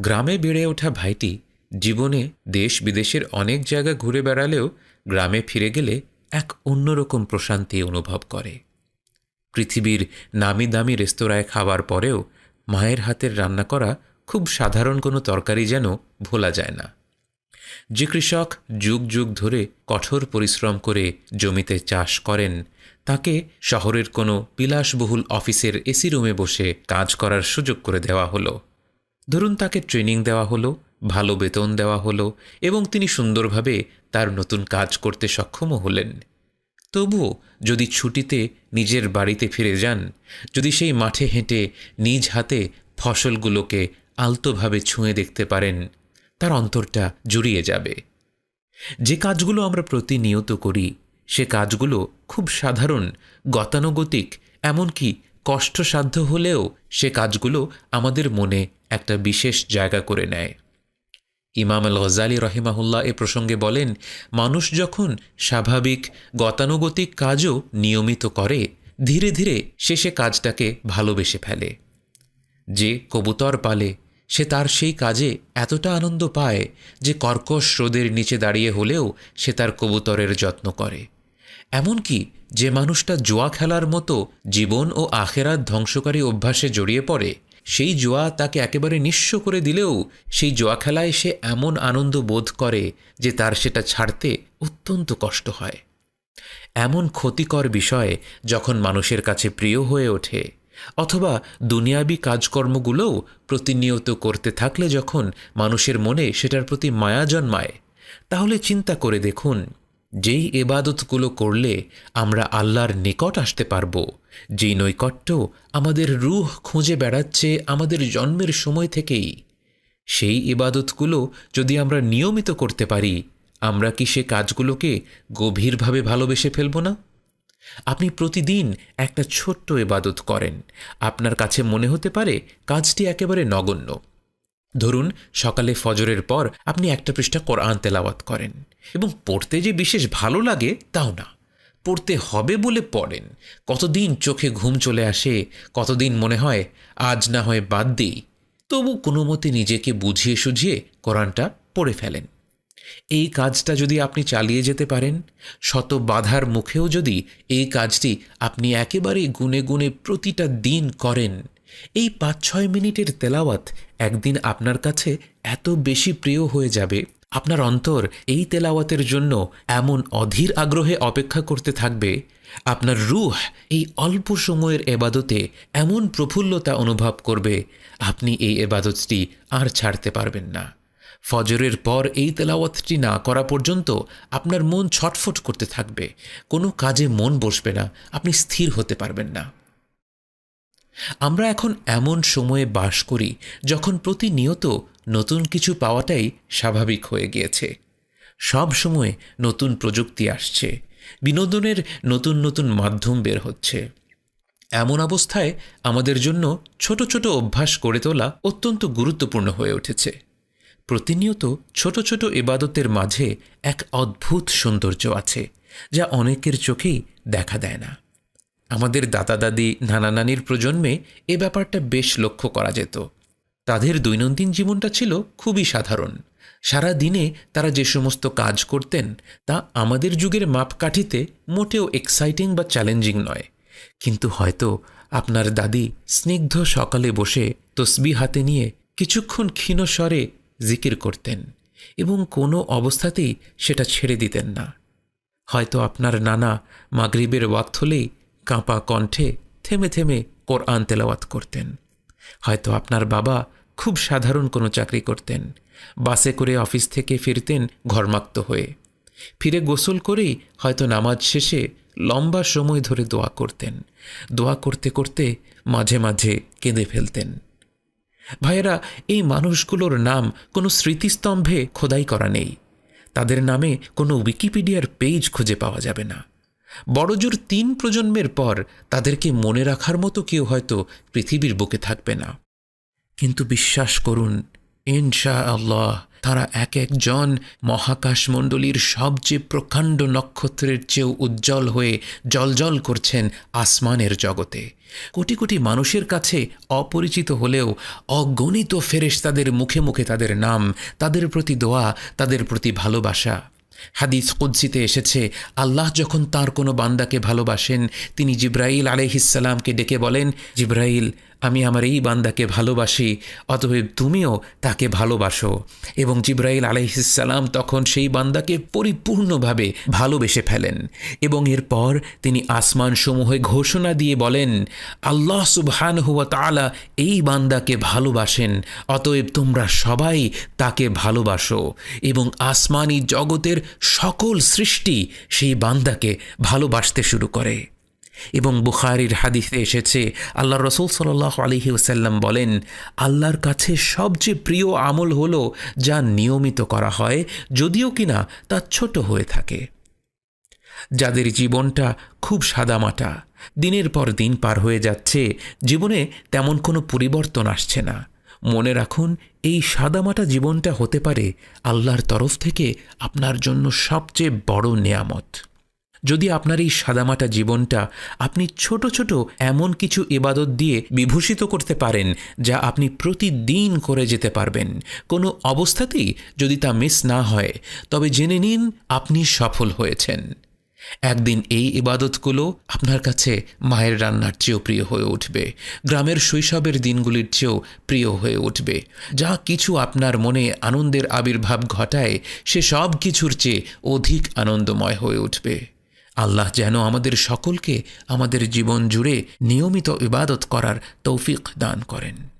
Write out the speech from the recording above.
গ্রামে বেড়ে ওঠা ভাইটি জীবনে দেশ বিদেশের অনেক জায়গা ঘুরে বেড়ালেও গ্রামে ফিরে গেলে এক অন্যরকম প্রশান্তি অনুভব করে। পৃথিবীর নামি দামি রেস্তোরাঁয় খাবার পরেও মায়ের হাতের রান্না করা খুব সাধারণ কোনো তরকারি যেন ভোলা যায় না। যে কৃষক যুগ যুগ ধরে কঠোর পরিশ্রম করে জমিতে চাষ করেন, তাকে শহরের কোনো বিলাসবহুল অফিসের এসি রুমে বসে কাজ করার সুযোগ করে দেওয়া হলো। ধরুন তাকে ট্রেনিং দেওয়া হলো, ভালো বেতন দেওয়া হলো এবং তিনি সুন্দরভাবে তার নতুন কাজ করতে সক্ষমও হলেন। তবুও যদি ছুটিতে নিজের বাড়িতে ফিরে যান, যদি সেই মাঠে হেঁটে নিজ হাতে ফসলগুলোকে আলতোভাবে ছুঁয়ে দেখতে পারেন, তার অন্তরটা জুড়িয়ে যাবে। যে কাজগুলো আমরা প্রতিনিয়ত করি, সে কাজগুলো খুব সাধারণ, গতানুগতিক, এমনকি কষ্টসাধ্য হলেও সে কাজগুলো আমাদের মনে একটা বিশেষ জায়গা করে নেয়। ইমাম আল গজালি রহিমাহুল্লাহ এ প্রসঙ্গে বলেন, মানুষ যখন স্বাভাবিক, গতানুগতিক কাজও নিয়মিত করে, ধীরে ধীরে সে সে কাজটাকে ভালোবেসে ফেলে। যে কবুতর পালে, সে তার সেই কাজে এতটা আনন্দ পায় যে কর্কশ রোদের নিচে দাঁড়িয়ে হলেও সে তার কবুতরের যত্ন করে। এমনকি যে মানুষটা জুয়া খেলার মতো জীবন ও আখেরাত ধ্বংসকারী অভ্যাসে জড়িয়ে পড়ে, সেই জুয়া তাকে একেবারে নিঃস্ব করে দিলেও সেই জুয়া খেলায় সে এমন আনন্দ বোধ করে যে তার সেটা ছাড়তে অত্যন্ত কষ্ট হয়। এমন ক্ষতিকর বিষয় যখন মানুষের কাছে প্রিয় হয়ে ওঠে, অথবা দুনিয়াবি কাজকর্মগুলোও প্রতিনিয়ত করতে থাকলে যখন মানুষের মনে সেটার প্রতি মায়া জন্মায়, তাহলে চিন্তা করে দেখুন যেই এবাদতগুলো করলে আমরা আল্লাহর নিকট আসতে পারব, যেই নৈকট্য আমাদের রুহ খুঁজে বেড়াচ্ছে আমাদের জন্মের সময় থেকেই, সেই ইবাদতগুলো যদি আমরা নিয়মিত করতে পারি, আমরা কি সে কাজগুলোকে গভীরভাবে ভালোবেসে ফেলব না? আপনি প্রতিদিন একটা ছোট্ট এবাদত করেন, আপনার কাছে মনে হতে পারে কাজটি একেবারে নগণ্য। ধরুন, সকালে ফজরের পর আপনি একটা পৃষ্ঠা কোরআন তেলাওয়াত করেন এবং পড়তে যে বিশেষ ভালো লাগে তাও না। পড়তে হবে বলে পড়েন। কতদিন চোখে ঘুম চলে আসে, কতদিন মনে হয় আজ না হয় বাদ দিই। তবু কোনো মতে নিজেকে বুঝিয়ে সুঝিয়ে কোরআনটা পড়ে ফেলেন। এই কাজটা যদি আপনি চালিয়ে যেতে পারেন, শত বাধার মুখেও যদি এই কাজটি আপনি একেবারে গুনে গুনে প্রতিটা দিন করেন এই পাঁচ ছয় মিনিটের তেলাওয়াত একদিন আপনার কাছে এত বেশি প্রিয় হয়ে যাবে। আপনার অন্তর এই তেলাওয়াতের জন্য এমন অধীর আগ্রহে অপেক্ষা করতে থাকবে। আপনার রুহ এই অল্প সময়ের এবাদতে এমন প্রফুল্লতা অনুভব করবে, আপনি এই এবাদতটি আর ছাড়তে পারবেন না। ফজরের পর এই তেলাওয়াতটি না করা পর্যন্ত আপনার মন ছটফট করতে থাকবে। কোনো কাজে মন বসবে না, আপনি স্থির হতে পারবেন না। আমরা এখন এমন সময়ে বাস করি যখন প্রতিনিয়ত নতুন কিছু পাওয়াটাই স্বাভাবিক হয়ে গিয়েছে। সব সময় নতুন প্রযুক্তি আসছে, বিনোদনের নতুন নতুন মাধ্যম বের হচ্ছে। এমন অবস্থায় আমাদের জন্য ছোট ছোট অভ্যাস গড়ে তোলা অত্যন্ত গুরুত্বপূর্ণ হয়ে উঠেছে। প্রতিনিয়ত ছোট ছোট ইবাদতের মাঝে এক অদ্ভুত সৌন্দর্য আছে, যা অনেকের চোখেই দেখা দেয় না। আমাদের দাদা দাদি নানা নানির প্রজন্মে এ ব্যাপারটা বেশ লক্ষ্য করা যেত। তাদের দৈনন্দিন জীবনটা ছিল খুবই সাধারণ। সারা দিনে তারা যে সমস্ত কাজ করতেন, তা আমাদের যুগের মাপকাঠিতে মোটেও এক্সাইটিং বা চ্যালেঞ্জিং নয়। কিন্তু হয়তো আপনার দাদি স্নিগ্ধ সকালে বসে তসবি হাতে নিয়ে কিছুক্ষণ ক্ষীণ স্বরে জিকির করতেন এবং কোনো অবস্থাতেই সেটা ছেড়ে দিতেন না। হয়তো আপনার নানা মাগরিবের ওয়াক্ত হলেই কাঁপা কণ্ঠে থেমে থেমে কোরআন তেলাওয়াত করতেন। হয়তো আপনার বাবা খুব সাধারণ কোনো চাকরি করতেন। বাসে করে অফিস থেকে ফিরতেন ঘরমাক্ত হয়ে। ফিরে গোসল করেই হয়তো নামাজ শেষে লম্বা সময় ধরে দোয়া করতেন। দোয়া করতে করতে মাঝে মাঝে কেঁদে ফেলতেন। ভাইয়েরা, এই মানুষগুলোর নাম কোনো স্মৃতিস্তম্ভে খোদাই করা নেই। তাদের নামে কোনো উইকিপিডিয়ার পেজ খুঁজে পাওয়া যাবে না। বড়জোর তিন প্রজন্মের পর তাদেরকে মনে রাখার মতো কেউ হয়তো পৃথিবীর বুকে থাকবে না। কিন্তু বিশ্বাস করুন ইনশা আল্লাহ তারা এক একজন মহাকাশমণ্ডলীর সবচেয়ে প্রকাণ্ড নক্ষত্রের চেয়েও উজ্জ্বল হয়ে জলজল করছেন আসমানের জগতে। কোটি কোটি মানুষের কাছে অপরিচিত হলেও অগণিত ফেরেশ তাদের মুখে মুখে তাদের নাম, তাদের প্রতি দোয়া, তাদের প্রতি ভালোবাসা হাদিস কুদ্সিতে এসেছে, আল্লাহ যখন তার কোনো বান্দাকে ভালোবাসেন, তিনি জিব্রাইল আলহিসাল্লামকে ডেকে বলেন, জিব্রাইল আমি আমার এই বান্দাকে ভালোবাসি, অতএব তুমিও তাকে ভালোবাসো। এবং জিব্রাইল আলহিসাল্লাম তখন সেই বান্দাকে পরিপূর্ণভাবে ভালোবেসে ফেলেন এবং এরপর তিনি আসমান সমূহে ঘোষণা দিয়ে বলেন, আল্লাহ সুবহান হুয়া তালা এই বান্দাকে ভালোবাসেন, অতএব তোমরা সবাই তাকে ভালোবাসো এবং আসমানি জগতের সকল সৃষ্টি সেই বান্দাকে ভালোবাসতে শুরু করে। এবং বুখারির হাদিসে এসেছে আল্লাহ রসুল সাল্লাহ আলহি ওসাল্লাম বলেন, আল্লাহর কাছে সবচেয়ে প্রিয় আমল হলো যা নিয়মিত করা হয়, যদিও কিনা তা ছোট হয়ে থাকে। যাদের জীবনটা খুব সাদামাটা, দিনের পর দিন পার হয়ে যাচ্ছে, জীবনে তেমন কোনো পরিবর্তন আসছে না। মনে রাখুন, এই সাদামাটা জীবনটা হতে পারে আল্লাহর তরফ থেকে আপনার জন্য সবচেয়ে বড় নেয়ামত। যদি আপনার এই সাদামাটা জীবনটা আপনি ছোট ছোট এমন কিছু ইবাদত দিয়ে বিভূষিত করতে পারেন, যা আপনি প্রতিদিন করে যেতে পারবেন। কোনো অবস্থাতেই যদি তা মিস না হয়, তবে জেনে নিন আপনি সফল হয়েছেন। একদিন এই ইবাদতগুলো আপনার কাছে মায়ের রান্নার চেয়েও প্রিয় হয়ে উঠবে। গ্রামের শৈশবের দিনগুলির চেয়েও প্রিয় হয়ে উঠবে। যা কিছু আপনার মনে আনন্দের আবির্ভাব ঘটায়, সে সব কিছুর চেয়ে অধিক আনন্দময় হয়ে উঠবে। আল্লাহ যেন আমাদের সকলকে আমাদের জীবন জুড়ে নিয়মিত ইবাদত করার তৌফিক দান করেন।